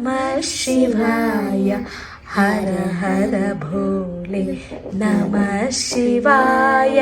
नमः शिवाय हर हर भोले नमः शिवाय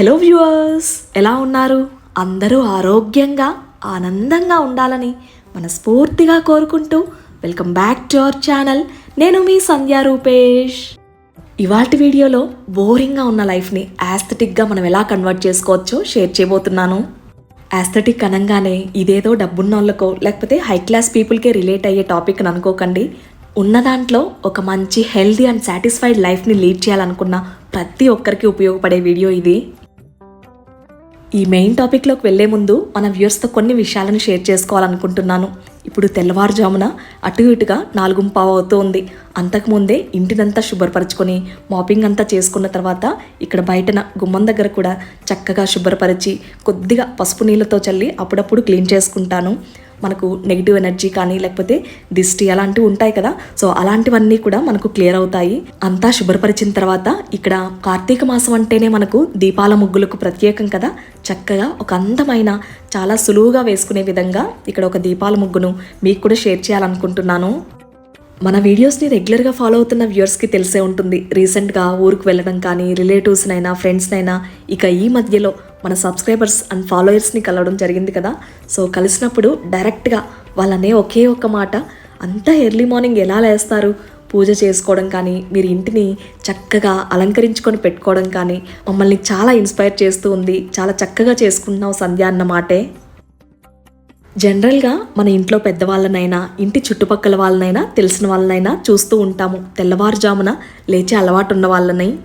హలో వ్యూవర్స్ ఎలా ఉన్నారు? అందరూ ఆరోగ్యంగా ఆనందంగా ఉండాలని మనస్ఫూర్తిగా కోరుకుంటూ welcome back to our channel. నేను మీ సంధ్యా రూపేష్. ఇవాటి వీడియోలో బోరింగ్గా ఉన్న లైఫ్ని యాస్థెటిక్గా మనం ఎలా కన్వర్ట్ చేసుకోవచ్చో షేర్ చేయబోతున్నాను. యాస్థెటిక్ అనగానే ఇదేదో డబ్బున్న వాళ్ళకో లేకపోతే హై క్లాస్ పీపుల్కే రిలేట్ అయ్యే టాపిక్ అని అనుకోకండి. ఉన్న దాంట్లో ఒక మంచి హెల్దీ అండ్ సాటిస్ఫైడ్ లైఫ్ని లీడ్ చేయాలనుకున్న ప్రతి ఒక్కరికి ఉపయోగపడే వీడియో ఇది. ఈ మెయిన్ టాపిక్లోకి వెళ్ళే ముందు మన వ్యూవర్స్తో కొన్ని విషయాలను షేర్ చేసుకోవాలనుకుంటున్నాను. ఇప్పుడు తెల్లవారుజామున అటు ఇటుగా నాలుగు పావు అవుతోంది అంతకుముందే ఇంటినంతా శుభ్రపరచుకొని మాపింగ్ అంతా చేసుకున్న తర్వాత ఇక్కడ బయటన గుమ్మం దగ్గర కూడా చక్కగా శుభ్రపరిచి కొద్దిగా పసుపు నీళ్ళతో చల్లి అప్పుడప్పుడు క్లీన్ చేసుకుంటాను. మనకు నెగిటివ్ ఎనర్జీ కానీ లేకపోతే దిష్టి అలాంటివి ఉంటాయి కదా. సో అలాంటివన్నీ కూడా మనకు క్లియర్ అవుతాయి. అంతా శుభ్రపరిచిన తర్వాత ఇక్కడ కార్తీక మాసం అంటేనే మనకు దీపాల ముగ్గులకు ప్రత్యేకం కదా. చక్కగా ఒక అందమైన చాలా సులువుగా వేసుకునే విధంగా ఇక్కడ ఒక దీపాల ముగ్గును మీకు కూడా షేర్ చేయాలనుకుంటున్నాను. మన వీడియోస్ని రెగ్యులర్గా ఫాలో అవుతున్న వ్యూవర్స్కి తెలిసే ఉంటుంది. రీసెంట్గా ఊరికి వెళ్ళడం కానీ రిలేటివ్స్నైనా ఫ్రెండ్స్నైనా ఇక ఈ మధ్యలో మన సబ్స్క్రైబర్స్ అండ్ ఫాలోయర్స్ని కలవడం జరిగింది కదా. సో కలిసినప్పుడు డైరెక్ట్గా వాళ్ళనే ఒకే ఒక్క మాట అంతా ఎర్లీ మార్నింగ్ ఎలా లేస్తారు? పూజ చేసుకోవడం కానీ మీరు ఇంటిని చక్కగా అలంకరించుకొని పెట్టుకోవడం కానీ మమ్మల్ని చాలా ఇన్స్పైర్ చేస్తూ ఉంది. చాలా చక్కగా చేసుకుంటున్నావు సంధ్య అన్నమాటే జనరల్గా మన ఇంట్లో పెద్దవాళ్ళనైనా ఇంటి చుట్టుపక్కల వాళ్ళనైనా తెలిసిన వాళ్ళనైనా చూస్తూ ఉంటాము. తెల్లవారుజామున లేచే అలవాటు ఉన్న వాళ్ళని.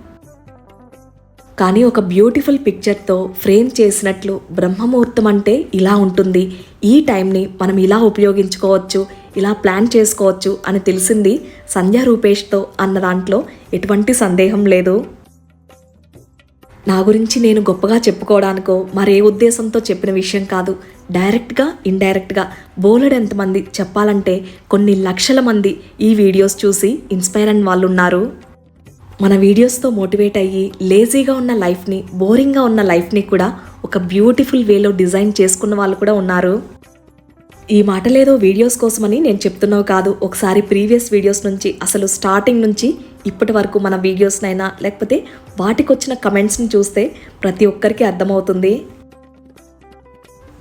కానీ ఒక బ్యూటిఫుల్ పిక్చర్తో ఫ్రేమ్ చేసినట్లు బ్రహ్మముహూర్తం అంటే ఇలా ఉంటుంది. ఈ టైంని మనం ఇలా ఉపయోగించుకోవచ్చు ఇలా ప్లాన్ చేసుకోవచ్చు అని తెలిసింది సంధ్యా రూపేష్తో అన్న దాంట్లో ఎటువంటి సందేహం లేదు. నా గురించి నేను గొప్పగా చెప్పుకోవడానికో మరే ఉద్దేశంతో చెప్పిన విషయం కాదు. డైరెక్ట్గా ఇండైరెక్ట్గా బోలెడ్ ఎంతమంది చెప్పాలంటే కొన్ని లక్షల మంది ఈ వీడియోస్ చూసి ఇన్స్పైర్ అయిన వాళ్ళు ఉన్నారు మన వీడియోస్తో మోటివేట్ అయ్యి లేజీగా ఉన్న లైఫ్ని బోరింగ్గా ఉన్న లైఫ్ని కూడా ఒక బ్యూటిఫుల్ వేలో డిజైన్ చేసుకున్న వాళ్ళు కూడా ఉన్నారు. ఈ మాటలేదో వీడియోస్ కోసమని నేను చెప్తున్నావు కాదు. ఒకసారి ప్రీవియస్ వీడియోస్ నుంచి అసలు స్టార్టింగ్ నుంచి ఇప్పటి వరకు మన వీడియోస్నైనా లేకపోతే వాటికొచ్చిన కమెంట్స్ని చూస్తే ప్రతి ఒక్కరికి అర్థమవుతుంది.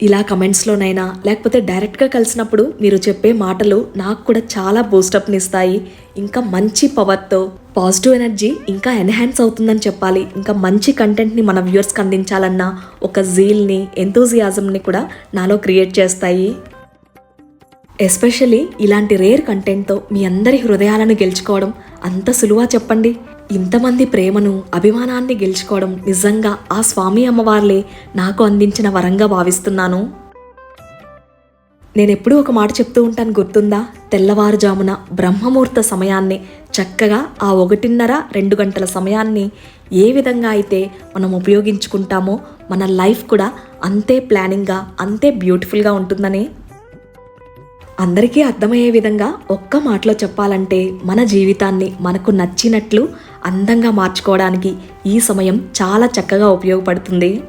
ఇలా కమెంట్స్లోనైనా లేకపోతే డైరెక్ట్గా కలిసినప్పుడు మీరు చెప్పే మాటలు నాకు కూడా చాలా బూస్టప్ని ఇస్తాయి ఇంకా మంచి పవర్తో పాజిటివ్ ఎనర్జీ ఇంకా ఎన్హాన్స్ అవుతుందని చెప్పాలి. ఇంకా మంచి కంటెంట్ని మన వ్యూవర్స్కి అందించాలన్న ఒక జీల్ని ఎంతోజియాజంని కూడా నాలో క్రియేట్ చేస్తాయి. ఎస్పెషల్లీ ఇలాంటి రేర్ కంటెంట్తో మీ అందరి హృదయాలను గెలుచుకోవడం అంత సులువా చెప్పండి. ఇంతమంది ప్రేమను అభిమానాన్ని గెలుచుకోవడం నిజంగా ఆ స్వామి అమ్మవార్లే నాకు అందించిన వరంగా భావిస్తున్నాను. నేను ఎప్పుడూ ఒక మాట చెప్తూ ఉంటాను గుర్తుందా? తెల్లవారుజామున బ్రహ్మముహూర్త సమయాన్ని చక్కగా ఆ ఒకటిన్నర రెండు గంటల సమయాన్ని ఏ విధంగా అయితే మనం ఉపయోగించుకుంటామో మన లైఫ్ కూడా అంతే ప్లానింగ్గా అంతే బ్యూటిఫుల్గా ఉంటుందని. అందరికీ అర్థమయ్యే విధంగా ఒక్క మాటలో చెప్పాలంటే మన జీవితాన్ని మనకు నచ్చినట్లు అందంగా మార్చుకోవడానికి ఈ సమయం చాలా చక్కగా ఉపయోగపడుతుంది.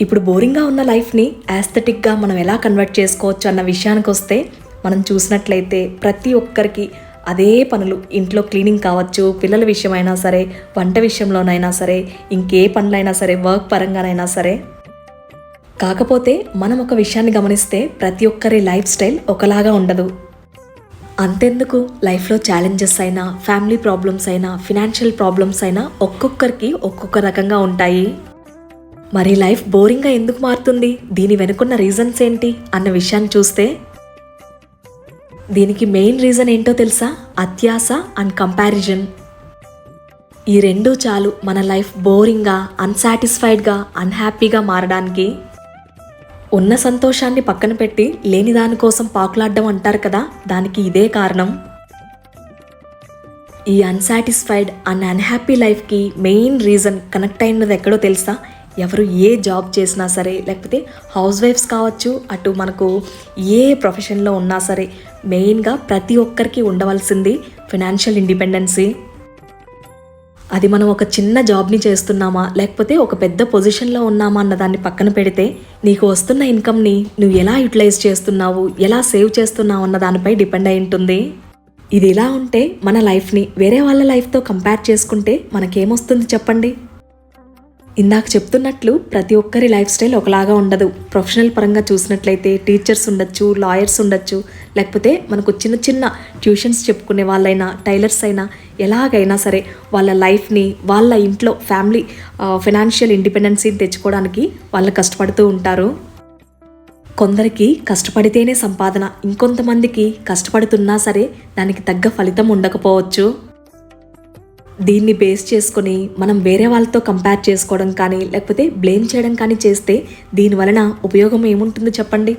ఇప్పుడు బోరింగ్గా ఉన్న లైఫ్ని యాస్థెటిక్గా మనం ఎలా కన్వర్ట్ చేసుకోవచ్చు అన్న విషయానికి వస్తే మనం చూసినట్లయితే ప్రతి ఒక్కరికి అదే పనులు ఇంట్లో క్లీనింగ్ కావచ్చు పిల్లల విషయమైనా సరే వంట విషయంలోనైనా సరే ఇంకే పనులైనా సరే వర్క్ పరంగానైనా సరే. కాకపోతే మనం ఒక విషయాన్ని గమనిస్తే ప్రతి ఒక్కరి లైఫ్ స్టైల్ ఒకలాగా ఉండదు. అంతెందుకు? లైఫ్లో ఛాలెంజెస్ అయినా ఫ్యామిలీ ప్రాబ్లమ్స్ అయినా ఫినాన్షియల్ ప్రాబ్లమ్స్ అయినా ఒక్కొక్కరికి ఒక్కొక్క రకంగా ఉంటాయి. మరి లైఫ్ బోరింగ్గా ఎందుకు మారుతుంది? దీని వెనుకున్న రీజన్స్ ఏంటి? అన్న విషయాన్ని చూస్తే దీనికి మెయిన్ రీజన్ ఏంటో తెలుసా? అత్యాస అండ్ కంపారిజన్ ఈ రెండు చాలు మన లైఫ్ బోరింగ్గా అన్సాటిస్ఫైడ్గా అన్హ్యాపీగా మారడానికి. ఉన్న సంతోషాన్ని పక్కన పెట్టి లేని దానికోసం పాకులాడడం అంటారు కదా దానికి ఇదే కారణం. ఈ అన్సాటిస్ఫైడ్ అండ్ అన్హ్యాపీ లైఫ్కి మెయిన్ రీజన్ కనెక్ట్ అయినది ఎక్కడో తెలుసా? ఎవరు ఏ జాబ్ చేసినా సరే లేకపోతే హౌస్ వైఫ్స్ కావచ్చు అటు మనకు ఏ ప్రొఫెషన్లో ఉన్నా సరే మెయిన్గా ప్రతి ఒక్కరికి ఉండవలసింది ఫినాన్షియల్ ఇండిపెండెన్సీ అది మనం ఒక చిన్న జాబ్ని చేస్తున్నామా? లేకపోతే ఒక పెద్ద పొజిషన్లో ఉన్నామా అన్న దాన్ని పక్కన పెడితే నీకు వస్తున్న ఇన్కమ్ని నువ్వు ఎలా యూటిలైజ్ చేస్తున్నావు? ఎలా సేవ్ చేస్తున్నావు అన్న దానిపై డిపెండ్ అయి ఉంటుంది. ఇది ఇలా ఉంటే మన లైఫ్ని వేరే వాళ్ళ లైఫ్తో కంపేర్ చేసుకుంటే మనకేమొస్తుంది చెప్పండి? ఇందాక చెప్తున్నట్లు ప్రతి ఒక్కరి లైఫ్ స్టైల్ ఒకలాగా ఉండదు. ప్రొఫెషనల్ పరంగా చూసినట్లయితే టీచర్స్ ఉండొచ్చు లాయర్స్ ఉండొచ్చు లేకపోతే మనకు చిన్న చిన్న ట్యూషన్స్ చెప్పుకునే వాళ్ళైనా టైలర్స్ అయినా ఎలాగైనా సరే వాళ్ళ లైఫ్ని వాళ్ళ ఇంట్లో ఫ్యామిలీ ఫినాన్షియల్ ఇండిపెండెన్సీని తెచ్చుకోవడానికి వాళ్ళు కష్టపడుతూ ఉంటారు. కొందరికి కష్టపడితేనే సంపాదన ఇంకొంతమందికి కష్టపడుతున్నా సరే దానికి తగ్గ ఫలితం ఉండకపోవచ్చు. దీన్ని బేస్ చేసుకొని మనం వేరే వాళ్ళతో కంపేర్ చేసుకోవడం కానీ లేకపోతే బ్లేమ్ చేయడం కానీ చేస్తే దీని వలన ఉపయోగం ఏముంటుందో చెప్పండి?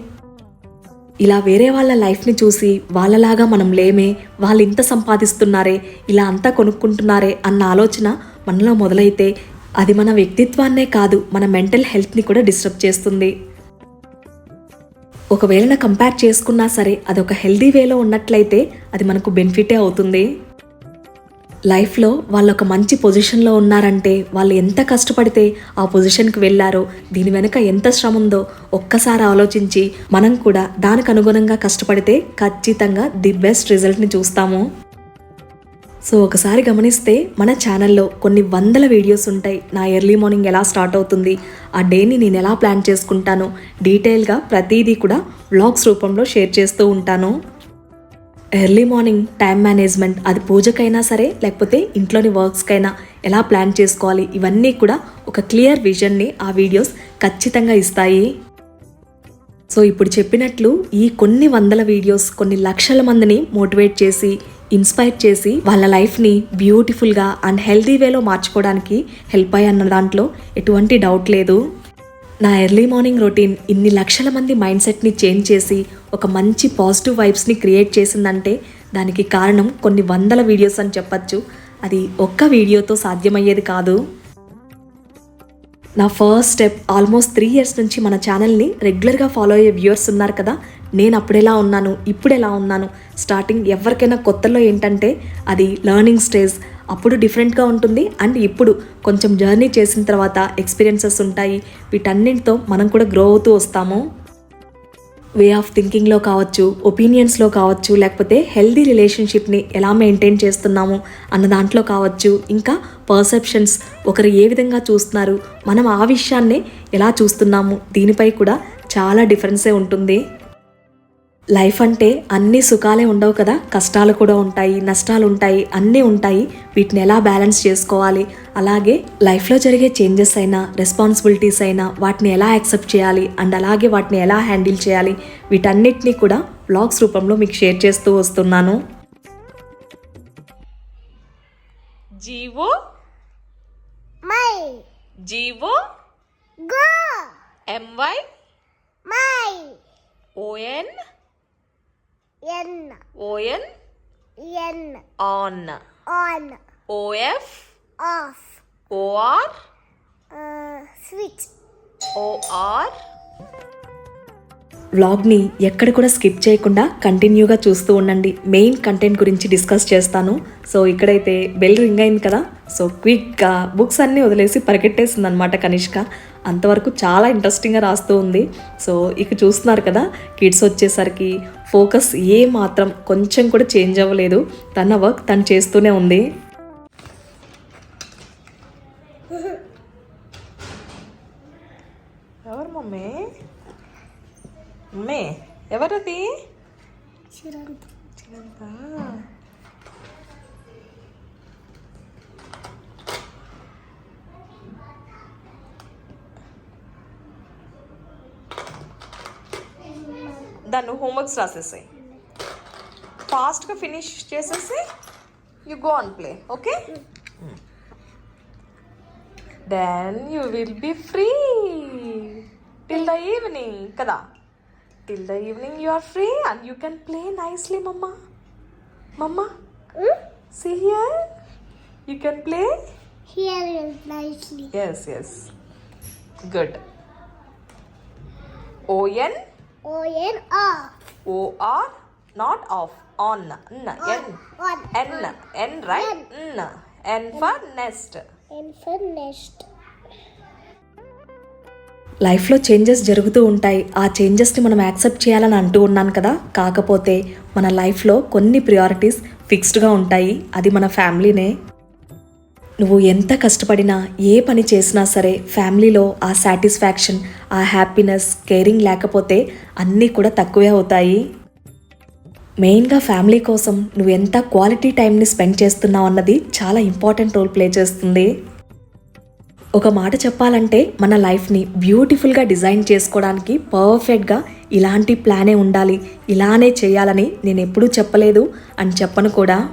ఇలా వేరే వాళ్ళ లైఫ్ని చూసి వాళ్ళలాగా మనం లేమే వాళ్ళు ఇంత సంపాదిస్తున్నారే ఇలా అంతా కొనుక్కుంటున్నారే అన్న ఆలోచన మనలో మొదలైతే అది మన వ్యక్తిత్వాన్నే కాదు మన మెంటల్ హెల్త్ని కూడా డిస్టర్బ్ చేస్తుంది. ఒకవేళ కంపేర్ చేసుకున్నా సరే అది ఒక హెల్దీ వేలో ఉన్నట్లయితే అది మనకు బెనిఫిటే అవుతుంది. లైఫ్లో వాళ్ళు ఒక మంచి పొజిషన్లో ఉన్నారంటే వాళ్ళు ఎంత కష్టపడితే ఆ పొజిషన్కి వెళ్ళారో దీని వెనుక ఎంత శ్రమ ఉందో ఒక్కసారి ఆలోచించి మనం కూడా దానికి అనుగుణంగా కష్టపడితే ఖచ్చితంగా ది బెస్ట్ రిజల్ట్ని చూస్తాము. సో ఒకసారి గమనిస్తే మన ఛానల్లో కొన్ని వందల వీడియోస్ ఉంటాయి. నా ఎర్లీ మార్నింగ్ ఎలా స్టార్ట్ అవుతుంది ఆ డేని నేను ఎలా ప్లాన్ చేసుకుంటాను డీటెయిల్గా ప్రతిదీ కూడా వ్లాగ్స్ రూపంలో షేర్ చేస్తూ ఉంటాను. ఎర్లీ మార్నింగ్ టైం మేనేజ్మెంట్ అది పూజకైనా సరే లేకపోతే ఇంట్లోని వర్క్స్కైనా ఎలా ప్లాన్ చేసుకోవాలి ఇవన్నీ కూడా ఒక క్లియర్ విజన్ని ఆ వీడియోస్ ఖచ్చితంగా ఇస్తాయి. సో ఇప్పుడు చెప్పినట్లు ఈ కొన్ని వందల వీడియోస్ కొన్ని లక్షల మందిని మోటివేట్ చేసి ఇన్స్పైర్ చేసి వాళ్ళ లైఫ్ని బ్యూటిఫుల్గా అండ్ హెల్దీ వేలో మార్చుకోవడానికి హెల్ప్ అయ్యి అన్న దాంట్లో ఎటువంటి డౌట్ లేదు. నా ఎర్లీ మార్నింగ్ రొటీన్ ఇన్ని లక్షల మంది మైండ్ సెట్ని చేంజ్ చేసి ఒక మంచి పాజిటివ్ వైబ్స్ని క్రియేట్ చేసిందంటే దానికి కారణం కొన్ని వందల వీడియోస్ అని చెప్పచ్చు. అది ఒక్క వీడియోతో సాధ్యమయ్యేది కాదు. నా first step almost three years నుంచి మన ఛానల్ని రెగ్యులర్గా ఫాలో అయ్యే వ్యూవర్స్ ఉన్నారు కదా నేను అప్పుడెలా ఉన్నాను ఇప్పుడు ఎలా ఉన్నాను స్టార్టింగ్ ఎవరికైనా కొత్తలో ఏంటంటే అది లర్నింగ్ స్టేజ్ అప్పుడు డిఫరెంట్గా ఉంటుంది. అండ్ ఇప్పుడు కొంచెం జర్నీ చేసిన తర్వాత ఎక్స్పీరియన్సెస్ ఉంటాయి. వీటన్నింటితో మనం కూడా గ్రో అవుతూ వస్తాము. వే ఆఫ్ థింకింగ్లో కావచ్చు ఒపీనియన్స్లో కావచ్చు లేకపోతే హెల్దీ రిలేషన్షిప్ని ఎలా మెయింటైన్ చేస్తున్నాము అన్న దాంట్లో కావచ్చు. ఇంకా పర్సెప్షన్స్ ఒకరు ఏ విధంగా చూస్తున్నారు మనం ఆ విషయాన్నే ఎలా చూస్తున్నాము దీనిపై కూడా చాలా డిఫరెన్సే ఉంటుంది. లైఫ్ అంటే అన్ని సుఖాలే ఉండవు కదా. కష్టాలు కూడా ఉంటాయి నష్టాలు ఉంటాయి అన్నీ ఉంటాయి. వీటిని ఎలా బ్యాలెన్స్ చేసుకోవాలి? అలాగే లైఫ్లో జరిగే చేంజెస్ అయినా రెస్పాన్సిబిలిటీస్ అయినా వాటిని ఎలా యాక్సెప్ట్ చేయాలి? అండ్ అలాగే వాటిని ఎలా హ్యాండిల్ చేయాలి? వీటన్నిటినీ కూడా బ్లాగ్స్ రూపంలో మీకు షేర్ చేస్తూ వస్తున్నాను. G O? My. G O? Go. M Y? My. O N N. O N. N. On. On. O F. Off. O R. Uh, switch. O R. వ్లాగ్ని ఎక్కడ కూడా స్కిప్ చేయకుండా కంటిన్యూగా చూస్తూ ఉండండి. మెయిన్ కంటెంట్ గురించి డిస్కస్ చేస్తాను. సో ఇక్కడైతే బెల్ రింగ్ అయింది కదా. సో క్విక్గా బుక్స్ అన్నీ వదిలేసి పరిగెట్టేసింది అనమాట కనిష్క. అంతవరకు చాలా ఇంట్రెస్టింగ్గా రాస్తూ ఉంది. సో ఇక చూస్తున్నారు కదా కిడ్స్ వచ్చేసరికి ఫోకస్ ఏ మాత్రం కొంచెం కూడా చేంజ్ అవ్వలేదు. తన వర్క్ తను చేస్తూనే ఉంది. ఎవరు మమ్మీ? మమ్మీ ఎవరది? చిరంత. దాన్ని హోంవర్క్స్ రాసేసాయి. ఫాస్ట్గా ఫినిష్ చేసేసి you go on play okay then you will be free till the evening కదా? Till the evening you are free and you can play nicely, Mama. Mama, mm? see here? You can play? Here is nicely. Yes, yes. Good. O-N? O-N, R. O-R, not off. On. N. On. N. On. N. On. N, right? N. N for nest. N for nest. లైఫ్లో changes జరుగుతూ ఉంటాయి. ఆ చేంజెస్ని మనం accept చేయాలని అంటూ ఉన్నాను కదా. కాకపోతే మన లైఫ్లో కొన్ని ప్రియారిటీస్ ఫిక్స్డ్గా ఉంటాయి. అది మన ఫ్యామిలీనే. నువ్వు ఎంత కష్టపడినా ఏ పని చేసినా సరే ఫ్యామిలీలో ఆ సాటిస్ఫాక్షన్ ఆ హ్యాపీనెస్ కేరింగ్ లేకపోతే అన్నీ కూడా తక్కువే అవుతాయి. మెయిన్గా ఫ్యామిలీ కోసం నువ్వు ఎంత క్వాలిటీ టైంని స్పెండ్ చేస్తున్నావు అన్నది చాలా ఇంపార్టెంట్ రోల్ ప్లే చేస్తుంది. ఒక మాట చెప్పాలంటే మన లైఫ్ని బ్యూటిఫుల్గా డిజైన్ చేసుకోవడానికి పర్ఫెక్ట్గా ఇలాంటి ప్లానే ఉండాలి. ఇలానే చేయాలని నేను ఎప్పుడూ చెప్పలేదు అని చెప్పను కూడా.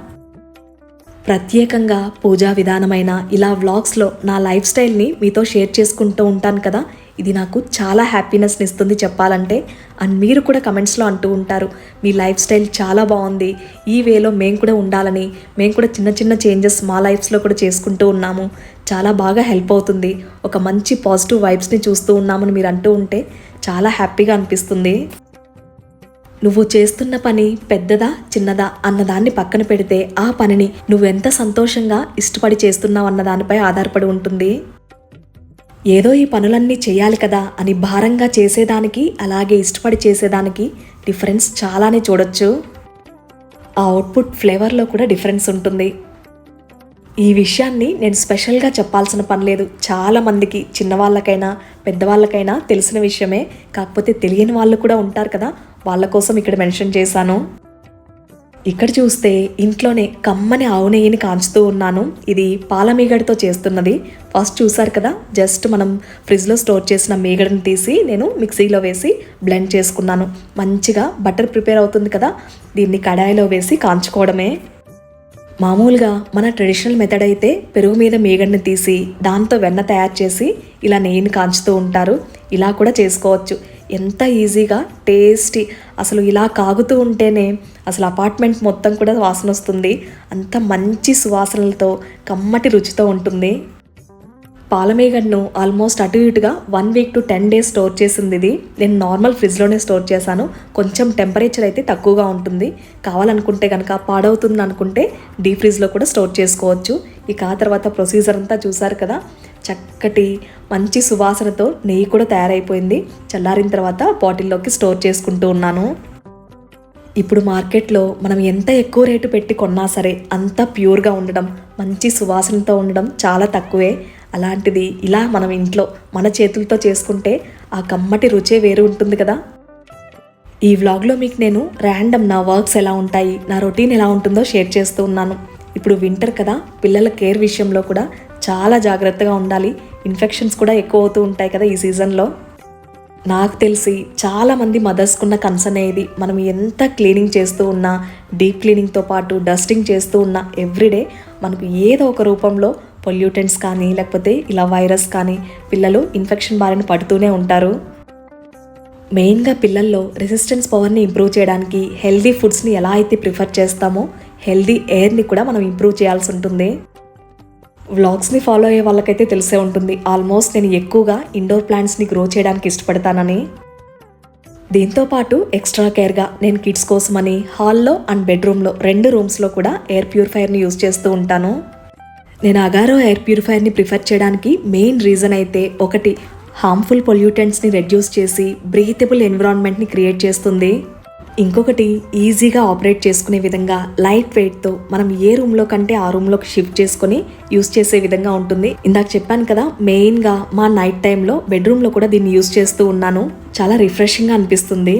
ప్రత్యేకంగా పూజా విధానమైన ఇలా వ్లాగ్స్లో నా లైఫ్ స్టైల్ని మీతో షేర్ చేసుకుంటూ ఉంటాను కదా. ఇది నాకు చాలా హ్యాపీనెస్ని ఇస్తుంది చెప్పాలంటే. అండ్ మీరు కూడా కమెంట్స్లో అంటూ ఉంటారు మీ లైఫ్ స్టైల్ చాలా బాగుంది. ఈ వేలో మేము కూడా ఉండాలని. మేము కూడా చిన్న చిన్న చేంజెస్ మా లైఫ్స్లో కూడా చేసుకుంటూ ఉన్నాము. చాలా బాగా హెల్ప్ అవుతుంది. ఒక మంచి పాజిటివ్ వైబ్స్ని చూస్తూ ఉన్నామని మీరు అంటూ ఉంటే చాలా హ్యాపీగా అనిపిస్తుంది. నువ్వు చేస్తున్న పని పెద్దదా చిన్నదా అన్నదాన్ని పక్కన పెడితే ఆ పనిని నువ్వెంత సంతోషంగా ఇష్టపడి చేస్తున్నావు అన్న దానిపై ఆధారపడి ఉంటుంది. ఏదో ఈ పనులన్నీ చేయాలి కదా అని భారంగా చేసేదానికి అలాగే ఇష్టపడి చేసేదానికి డిఫరెన్స్ చాలానే చూడొచ్చు. ఆ అవుట్పుట్ ఫ్లేవర్లో కూడా డిఫరెన్స్ ఉంటుంది. ఈ విషయాన్ని నేను స్పెషల్గా చెప్పాల్సిన పని లేదు. చాలా మందికి చిన్నవాళ్ళకైనా పెద్దవాళ్ళకైనా తెలిసిన విషయమే. కాకపోతే తెలియని వాళ్ళు కూడా ఉంటారు కదా. వాళ్ళ కోసం ఇక్కడ మెన్షన్ చేశాను. ఇక్కడ చూస్తే ఇంట్లోనే కమ్మని ఆవు నెయ్యిని కాంచుతూ ఉన్నాను. ఇది పాల మీగడతో చేస్తున్నది. ఫస్ట్ చూసారు కదా జస్ట్ మనం ఫ్రిడ్జ్లో స్టోర్ చేసిన మీగడని తీసి నేను మిక్సీలో వేసి బ్లెండ్ చేసుకున్నాను. మంచిగా బటర్ ప్రిపేర్ అవుతుంది కదా దీన్ని కడాయిలో వేసి కాంచుకోవడమే. మామూలుగా మన ట్రెడిషనల్ మెథడ్ అయితే పెరుగు మీద మీగడని తీసి దాంతో వెన్న తయారు చేసి ఇలా నెయ్యిని కాంచుతూ ఉంటారు. ఇలా కూడా చేసుకోవచ్చు. ఎంత ఈజీగా టేస్టీ. అసలు ఇలా కాగుతూ ఉంటేనే అసలు అపార్ట్మెంట్ మొత్తం కూడా వాసన వస్తుంది. అంత మంచి సువాసనలతో కమ్మటి రుచితో ఉంటుంది. పాలమేగడ్ను ఆల్మోస్ట్ అటు ఇటుగా one week to ten days store చేసింది ఇది. నేను నార్మల్ ఫ్రిడ్జ్లోనే స్టోర్ చేశాను. కొంచెం టెంపరేచర్ అయితే తక్కువగా ఉంటుంది. కావాలనుకుంటే కనుక పాడవుతుంది అనుకుంటే డీప్ ఫ్రిడ్జ్లో కూడా స్టోర్ చేసుకోవచ్చు. ఇక ఆ తర్వాత ప్రొసీజర్ అంతా చూసారు కదా. చక్కటి మంచి సువాసనతో నెయ్యి కూడా తయారైపోయింది. చల్లారిన తర్వాత బాటిల్లోకి స్టోర్ చేసుకుంటూ ఉన్నాను. ఇప్పుడు మార్కెట్లో మనం ఎంత ఎక్కువ రేటు పెట్టి కొన్నా సరే అంత ప్యూర్గా ఉండడం మంచి సువాసనతో ఉండడం చాలా తక్కువే. అలాంటిది ఇలా మనం ఇంట్లో మన చేతులతో చేసుకుంటే ఆ కమ్మటి రుచే వేరు ఉంటుంది కదా. ఈ వ్లాగ్లో మీకు నేను ర్యాండమ్ నా వర్క్స్ ఎలా ఉంటాయి నా రొటీన్ ఎలా ఉంటుందో షేర్ చేస్తూ ఉన్నాను. ఇప్పుడు వింటర్ కదా పిల్లల కేర్ విషయంలో కూడా చాలా జాగ్రత్తగా ఉండాలి. ఇన్ఫెక్షన్స్ కూడా ఎక్కువ అవుతూ ఉంటాయి కదా ఈ సీజన్లో. నాకు తెలిసి చాలామంది మదర్స్కున్న కన్సర్న్ అయ్యేది మనం ఎంత క్లీనింగ్ చేస్తూ ఉన్నా డీప్ క్లీనింగ్తో పాటు డస్టింగ్ చేస్తూ ఉన్నా ఎవ్రీడే మనకు ఏదో ఒక రూపంలో పొల్యూటెంట్స్ కానీ లేకపోతే ఇలా వైరస్ కానీ పిల్లలు ఇన్ఫెక్షన్ బారిన పడుతూనే ఉంటారు. మెయిన్గా పిల్లల్లో రెసిస్టెన్స్ పవర్ని ఇంప్రూవ్ చేయడానికి హెల్దీ ఫుడ్స్ని ఎలా అయితే ప్రిఫర్ చేస్తామో హెల్దీ ఎయిర్ని కూడా మనం ఇంప్రూవ్ చేయాల్సి ఉంటుంది. వ్లాగ్స్ని ఫాలో అయ్యే వాళ్ళకైతే తెలిసే ఉంటుంది. ఆల్మోస్ట్ నేను ఎక్కువగా ఇండోర్ ప్లాంట్స్ని గ్రో చేయడానికి ఇష్టపడతానని. దీంతో పాటు ఎక్స్ట్రా కేర్గా నేను కిడ్స్ కోసమని హాల్లో అండ్ బెడ్రూమ్లో రెండు రూమ్స్లో కూడా ఎయిర్ ప్యూరిఫైయర్ని యూజ్ చేస్తూ ఉంటాను. నేను అగారో ఎయిర్ ప్యూరిఫైయర్ని ప్రిఫర్ చేయడానికి మెయిన్ రీజన్ అయితే ఒకటి హార్మ్ఫుల్ పొల్యూటెంట్స్ని రెడ్యూస్ చేసి బ్రీతబుల్ ఎన్విరాన్మెంట్ని క్రియేట్ చేస్తుంది. ఇంకొకటి ఈజీగా ఆపరేట్ చేసుకునే విధంగా లైట్ వెయిట్తో మనం ఏ రూమ్లో కంటే ఆ రూమ్లోకి షిఫ్ట్ చేసుకొని యూస్ చేసే విధంగా ఉంటుంది. ఇందాక చెప్పాను కదా మెయిన్గా మా నైట్ టైంలో బెడ్రూమ్లో కూడా దీన్ని యూస్ చేస్తూ ఉన్నాను. చాలా రిఫ్రెషింగ్గా అనిపిస్తుంది.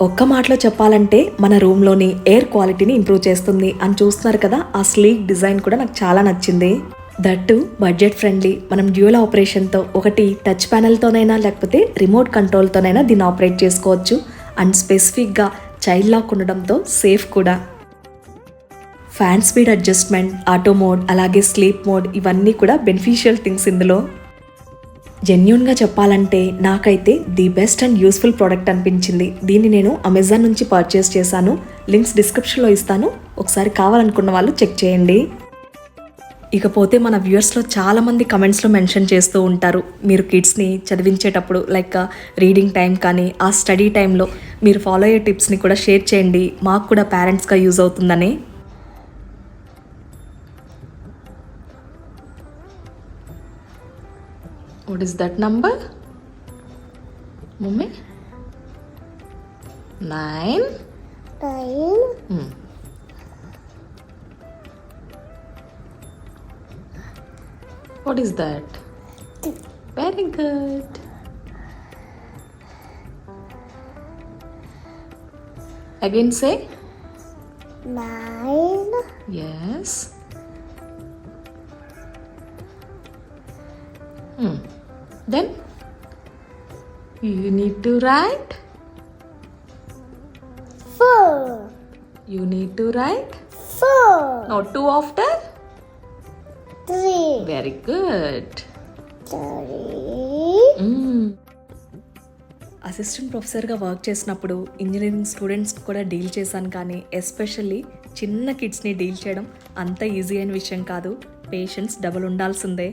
ఒక్క మాటలో చెప్పాలంటే మన రూమ్లోని ఎయిర్ క్వాలిటీని ఇంప్రూవ్ చేస్తుంది అని చూస్తున్నారు కదా ఆ స్లీక్ డిజైన్ కూడా నాకు చాలా నచ్చింది. దట్టు బడ్జెట్ ఫ్రెండ్లీ మనం డ్యూయల్ ఆపరేషన్తో ఒకటి టచ్ ప్యానెల్తోనైనా లేకపోతే రిమోట్ కంట్రోల్తోనైనా దీన్ని ఆపరేట్ చేసుకోవచ్చు. అండ్ స్పెసిఫిక్గా చైల్డ్ లాక్ ఉండడంతో సేఫ్ కూడా. Fan speed adjustment auto mode అలాగే స్లీప్ మోడ్ ఇవన్నీ కూడా బెనిఫిషియల్ థింగ్స్ ఇందులో. జెన్యున్గా చెప్పాలంటే నాకైతే the best and useful product అనిపించింది. దీన్ని నేను అమెజాన్ నుంచి పర్చేస్ చేశాను. లింక్స్ డిస్క్రిప్షన్లో ఇస్తాను. ఒకసారి కావాలనుకున్న వాళ్ళు చెక్ చేయండి. ఇకపోతే మన వ్యూయర్స్లో చాలామంది కమెంట్స్లో మెన్షన్ చేస్తూ ఉంటారు మీరు కిడ్స్ని చదివించేటప్పుడు లైక్ రీడింగ్ టైం కానీ ఆ స్టడీ టైంలో మీరు ఫాలో అయ్యే టిప్స్ని కూడా షేర్ చేయండి మాకు కూడా పేరెంట్స్గా యూజ్ అవుతుందని What is that number? Mummy? Nine. Nine. What is that? Very good. Again say Nine. yes. Hmm. Then you need to write. Four. You need to write. Four. Not too after. Three. Very good. Three. Mm. Assistant ప్రొఫెసర్గా work చేసినప్పుడు engineering students కూడా deal చేశాను కానీ especially చిన్న కిడ్స్ని deal చేయడం అంత easy అయిన విషయం కాదు పేషెన్స్ డబుల్ ఉండాల్సిందే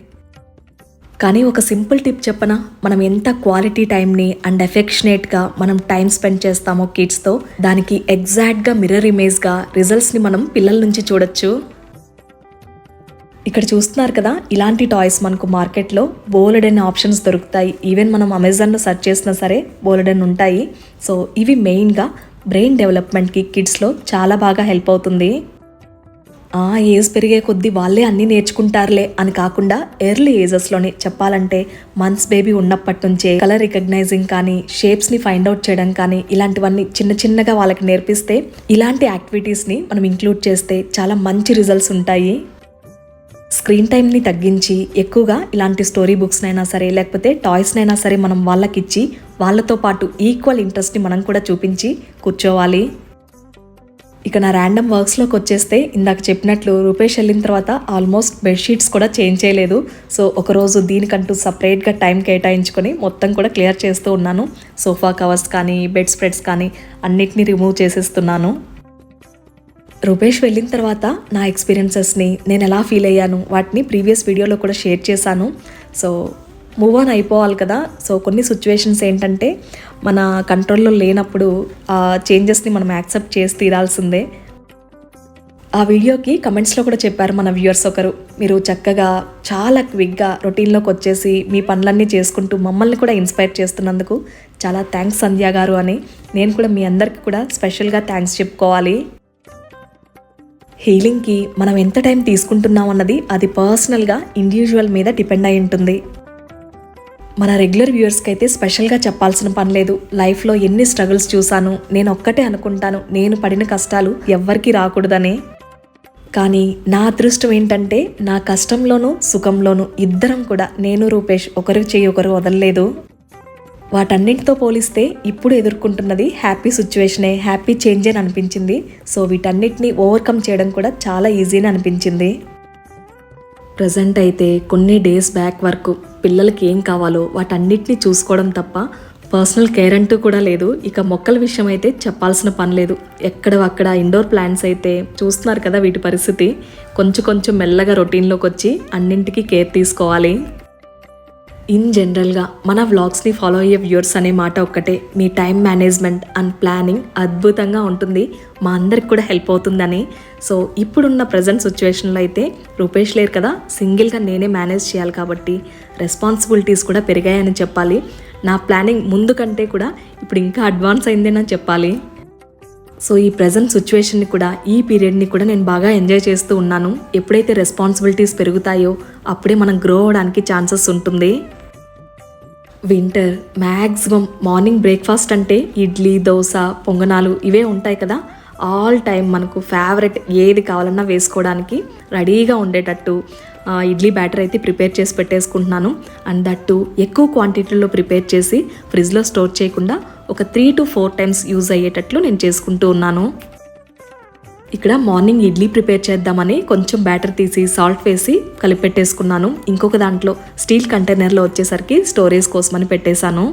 కానీ ఒక సింపుల్ టిప్ చెప్పనా మనం ఎంత క్వాలిటీ టైంని అండ్ ఎఫెక్షనేట్గా మనం టైం స్పెండ్ చేస్తామో కిడ్స్తో దానికి ఎగ్జాక్ట్గా మిర్రర్ ఇమేజ్గా రిజల్ట్స్ని మనం పిల్లల నుంచి చూడొచ్చు ఇక్కడ చూస్తున్నారు కదా ఇలాంటి టాయ్స్ మనకు మార్కెట్లో బోలెడన్ ఆప్షన్స్ దొరుకుతాయి. ఈవెన్ మనం అమెజాన్లో సెర్చ్ చేసినా సరే బోలెడెన్ ఉంటాయి. సో ఇవి మెయిన్గా బ్రెయిన్ డెవలప్మెంట్కి కిడ్స్లో చాలా బాగా హెల్ప్ అవుతుంది. ఆ ఏజ్ పెరిగే కొద్దీ వాళ్ళే అన్నీ నేర్చుకుంటారులే అని కాకుండా ఎర్లీ ఏజెస్లోనే చెప్పాలంటే మంత్స్ బేబీ ఉన్నప్పటి నుంచే కలర్ రికగ్నైజింగ్ కానీ షేప్స్ని ఫైండ్ అవుట్ చేయడం కానీ ఇలాంటివన్నీ చిన్న చిన్నగా వాళ్ళకి నేర్పిస్తే ఇలాంటి యాక్టివిటీస్ని మనం ఇంక్లూడ్ చేస్తే చాలా మంచి రిజల్ట్స్ ఉంటాయి. స్క్రీన్ టైంని తగ్గించి ఎక్కువగా ఇలాంటి స్టోరీ బుక్స్నైనా సరే లేకపోతే టాయ్స్నైనా సరే మనం వాళ్ళకిచ్చి వాళ్ళతో పాటు ఈక్వల్ ఇంట్రెస్ట్ని మనం కూడా చూపించి కూర్చోవాలి. ఇక నా ర్యాండమ్ వర్క్స్లోకి వచ్చేస్తే ఇందాక చెప్పినట్లు రూపేష్ వెళ్ళిన తర్వాత ఆల్మోస్ట్ బెడ్షీట్స్ కూడా చేంజ్ చేయలేదు. సో ఒకరోజు దీనికంటూ సపరేట్గా టైం కేటాయించుకొని మొత్తం కూడా క్లియర్ చేస్తూ ఉన్నాను. సోఫా కవర్స్ కానీ బెడ్ స్ప్రెడ్స్ కానీ అన్నిటినీ రిమూవ్ చేసేస్తున్నాను. రూపేష్ వెళ్ళిన తర్వాత నా ఎక్స్పీరియన్సెస్ని నేను ఎలా ఫీల్ అయ్యాను వాటిని ప్రీవియస్ వీడియోలో కూడా షేర్ చేశాను. సో మూవ్ ఆన్ అయిపోవాలి కదా. సో కొన్ని సిచ్యువేషన్స్ ఏంటంటే మన కంట్రోల్లో లేనప్పుడు ఆ చేంజెస్ని మనం యాక్సెప్ట్ చేసి తీరాల్సిందే. ఆ వీడియోకి కమెంట్స్లో కూడా చెప్పారు మన వ్యూయర్స్ ఒకరు. మీరు చక్కగా చాలా క్విక్గా రొటీన్లోకి వచ్చేసి మీ పనులన్నీ చేసుకుంటూ మమ్మల్ని కూడా ఇన్స్పైర్ చేస్తున్నందుకు చాలా థ్యాంక్స్ సంధ్యా గారు అని. నేను కూడా మీ అందరికీ కూడా స్పెషల్గా థ్యాంక్స్ చెప్పుకోవాలి. హీలింగ్కి మనం ఎంత టైం తీసుకుంటున్నాం అన్నది అది పర్సనల్గా ఇండివిజువల్ మీద డిపెండ్ అయి ఉంటుంది. మన రెగ్యులర్ వ్యూయర్స్కి అయితే స్పెషల్గా చెప్పాల్సిన పని లేదు. లైఫ్లో ఎన్ని స్ట్రగుల్స్ చూశాను నేను ఒక్కటే అనుకుంటాను నేను పడిన కష్టాలు ఎవ్వరికీ రాకూడదని. కానీ నా అదృష్టం ఏంటంటే నా కష్టంలోనూ సుఖంలోనూ ఇద్దరం కూడా నేను రూపేష్ ఒకరు చేయి ఒకరు వదలలేదు. వాటన్నింటితో పోలిస్తే ఇప్పుడు ఎదుర్కొంటున్నది హ్యాపీ సిచ్యువేషనే హ్యాపీ చేంజ్ అని అనిపించింది. సో వీటన్నిటిని ఓవర్కమ్ చేయడం కూడా చాలా ఈజీ అని అనిపించింది. ప్రజెంట్ అయితే కొన్ని డేస్ బ్యాక్ వరకు పిల్లలకి ఏం కావాలో వాటన్నిటిని చూసుకోవడం తప్ప పర్సనల్ కేర్ అంటూ కూడా లేదు. ఇక మొక్కల విషయం అయితే చెప్పాల్సిన పని లేదు. ఎక్కడ అక్కడ ఇండోర్ ప్లాంట్స్ అయితే చూస్తున్నారు కదా వీటి పరిస్థితి. కొంచెం కొంచెం మెల్లగా రొటీన్లోకి వచ్చి అన్నింటికీ కేర్ తీసుకోవాలి. ఇన్ జనరల్గా మన వ్లాగ్స్ని ఫాలో అయ్యే వ్యూర్స్ అనే మాట ఒక్కటే. మీ టైం మేనేజ్మెంట్ అండ్ ప్లానింగ్ అద్భుతంగా ఉంటుంది. మా అందరికి కూడా హెల్ప్ అవుతుందని. సో ఇప్పుడున్న ప్రజెంట్ సిచ్యువేషన్లో అయితే రూపేష్ లేరు కదా సింగిల్గా నేనే మేనేజ్ చేయాలి కాబట్టి రెస్పాన్సిబిలిటీస్ కూడా పెరిగాయని చెప్పాలి. నా ప్లానింగ్ ముందు కంటే కూడా ఇప్పుడు ఇంకా అడ్వాన్స్ అయిందేనని చెప్పాలి. సో ఈ ప్రజెంట్ సిచ్యువేషన్ని కూడా ఈ పీరియడ్ని కూడా నేను బాగా ఎంజాయ్ చేస్తూ ఉన్నాను. ఎప్పుడైతే రెస్పాన్సిబిలిటీస్ పెరుగుతాయో అప్పుడే మనం గ్రో అవడానికి ఛాన్సెస్ ఉంటుంది. వింటర్ మ్యాక్సిమం మార్నింగ్ బ్రేక్ఫాస్ట్ అంటే ఇడ్లీ దోశ పొంగనాలు ఇవే ఉంటాయి కదా. ఆల్ టైం మనకు ఫేవరెట్ ఏది కావాలన్నా వేసుకోవడానికి రెడీగా ఉండేటట్టు ఇడ్లీ బ్యాటర్ అయితే ప్రిపేర్ చేసి పెట్టేసుకుంటున్నాను. అండ్ దట్టు ఎక్కువ క్వాంటిటీలో ప్రిపేర్ చేసి ఫ్రిడ్జ్లో స్టోర్ చేయకుండా ఒక three to four times use అయ్యేటట్లు నేను చేసుకుంటూ ఉన్నాను. ఇక్కడ మార్నింగ్ ఇడ్లీ ప్రిపేర్ చేద్దామని కొంచెం బ్యాటర్ తీసి సాల్ట్ వేసి కలిపెట్టేసుకున్నాను. ఇంకొక దాంట్లో స్టీల్ కంటైనర్లో వచ్చేసరికి స్టోరేజ్ కోసమని పెట్టేశాను.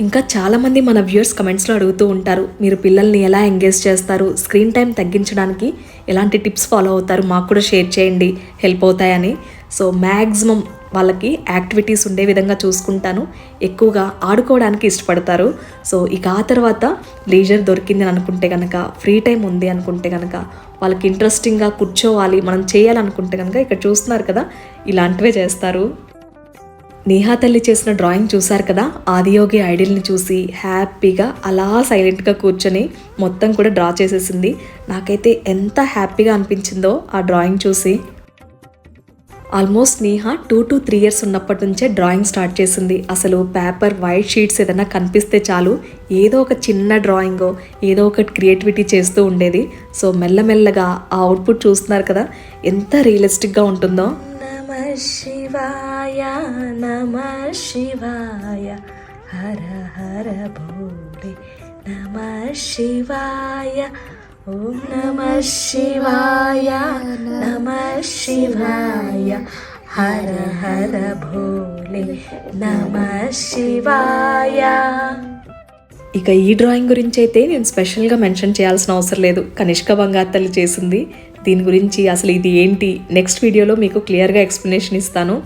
ఇంకా చాలామంది మన వ్యూయర్స్ కమెంట్స్లో అడుగుతూ ఉంటారు మీరు పిల్లల్ని ఎలా ఎంగేజ్ చేస్తారు? స్క్రీన్ టైం తగ్గించడానికి ఎలాంటి టిప్స్ ఫాలో అవుతారు? మాకు కూడా షేర్ చేయండి హెల్ప్ అవుతాయని. సో మ్యాక్సిమం వాళ్ళకి యాక్టివిటీస్ ఉండే విధంగా చూసుకుంటాను. ఎక్కువగా ఆడుకోవడానికి ఇష్టపడతారు. సో ఇక ఆ తర్వాత లీజర్ దొరికింది అని అనుకుంటే కనుక ఫ్రీ టైం ఉంది అనుకుంటే కనుక వాళ్ళకి ఇంట్రెస్టింగ్గా కూర్చోవాలి మనం చేయాలనుకుంటే కనుక ఇక్కడ చూస్తున్నారు కదా ఇలాంటివే చేస్తారు. నేహా తల్లి చేసిన డ్రాయింగ్ చూశారు కదా ఆదియోగి ఐడిల్ని చూసి హ్యాపీగా అలా సైలెంట్గా కూర్చొని మొత్తం కూడా డ్రా చేసేసింది. నాకైతే ఎంత హ్యాపీగా అనిపించిందో ఆ డ్రాయింగ్ చూసి. Almost Sneha two to three years ఉన్నప్పటి నుంచే డ్రాయింగ్ స్టార్ట్ చేసింది. అసలు పేపర్ వైట్ షీట్స్ ఏదైనా కనిపిస్తే చాలు ఏదో ఒక చిన్న డ్రాయింగో ఏదో ఒకటి క్రియేటివిటీ చేస్తూ ఉండేది. సో మెల్లమెల్లగా ఆ అవుట్పుట్ చూస్తున్నారు కదా ఎంత రియలిస్టిక్గా ఉంటుందో. శివాయ నమ శివాయ హర హర భోలే నమ శివాయ ఓం నమ శివాయ నమ శివాయ. హర హర భోలే నమ శివాయ. ఇక ఈ డ్రాయింగ్ గురించి అయితే నేను స్పెషల్గా మెన్షన్ చేయాల్సిన అవసరం లేదు. కనిష్క బంగారు చేసింది. దీని గురించి అసలు ఇది ఏంటి? నెక్స్ట్ వీడియోలో మీకు క్లియర్గా ఎక్స్ప్లెనేషన్ ఇస్తాను.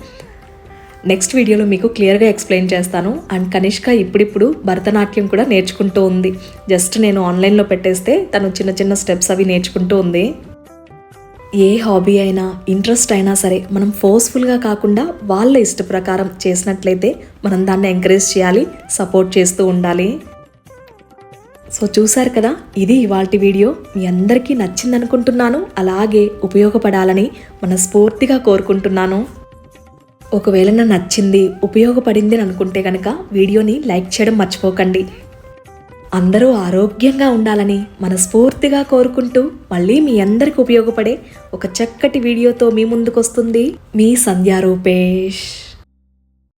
నెక్స్ట్ వీడియోలో మీకు క్లియర్గా ఎక్స్ప్లెయిన్ చేస్తాను. అండ్ కనిష్క ఇప్పుడిప్పుడు భరతనాట్యం కూడా నేర్చుకుంటూ ఉంది. జస్ట్ నేను ఆన్లైన్లో పెట్టేస్తే తను చిన్న చిన్న స్టెప్స్ అవి నేర్చుకుంటూ ఉంది. ఏ హాబీ అయినా ఇంట్రెస్ట్ అయినా సరే మనం ఫోర్స్ఫుల్గా కాకుండా వాళ్ళ ఇష్ట ప్రకారం చేసినట్లయితే మనం దాన్ని ఎంకరేజ్ చేయాలి సపోర్ట్ చేస్తూ ఉండాలి. సో చూశారు కదా ఇది ఇవాల్టి వీడియో మీ అందరికీ నచ్చింది అనుకుంటున్నాను అలాగే ఉపయోగపడాలని మనస్ఫూర్తిగా కోరుకుంటున్నాను. ఒకవేళ నా నచ్చింది ఉపయోగపడింది అని అనుకుంటే కనుక వీడియోని లైక్ చేయడం మర్చిపోకండి. అందరూ ఆరోగ్యంగా ఉండాలని మనస్ఫూర్తిగా కోరుకుంటూ మళ్ళీ మీ అందరికి ఉపయోగపడే ఒక చక్కటి వీడియోతో మీ ముందుకు వస్తుంది మీ సంధ్యా రూపేష్